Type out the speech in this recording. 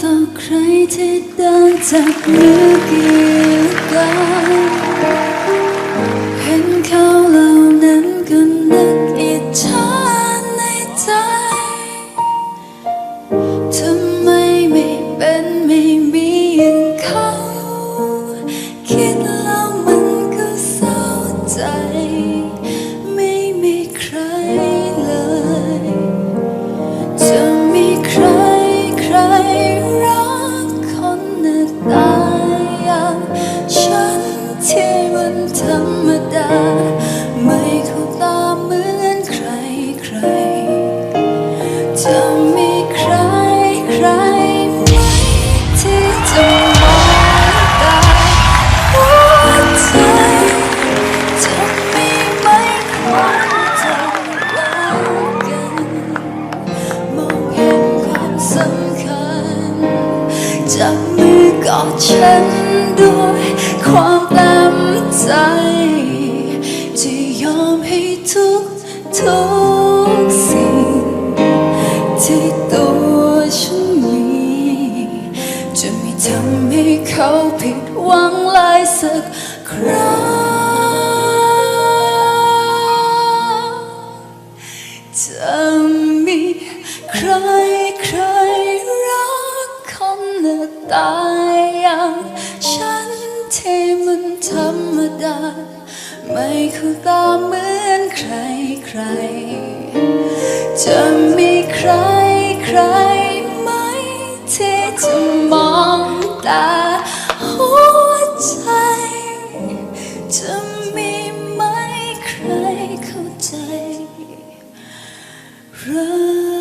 ต่อใครที่ดังจากมือเกี่ยวกันเห็นเขาเหล่านั้นก็นึกอิจฉาในใจ ที่มันธรรมดา ไม่เข้าตาเหมือนใครใคร จะมีใครใครไหมที่จะมองตาหัวใจจะมีไหมคนจะรักกันมองเห็นความสำคัญจับมือกอดฉันด้วยความ ใจที่ยอมให้ทุกทุกสิ่ง ที่ตัวฉันมีจะไม่ทำให้เขาผิดหวังเลยสักครั้งจะมีใครใครรักคนหน้าตา ดา ไม่เข้าตาเหมือนใครใคร จะมีใครใครไหมที่จะมองตาหัวใจ จะมีไหมใครเข้าใจรัก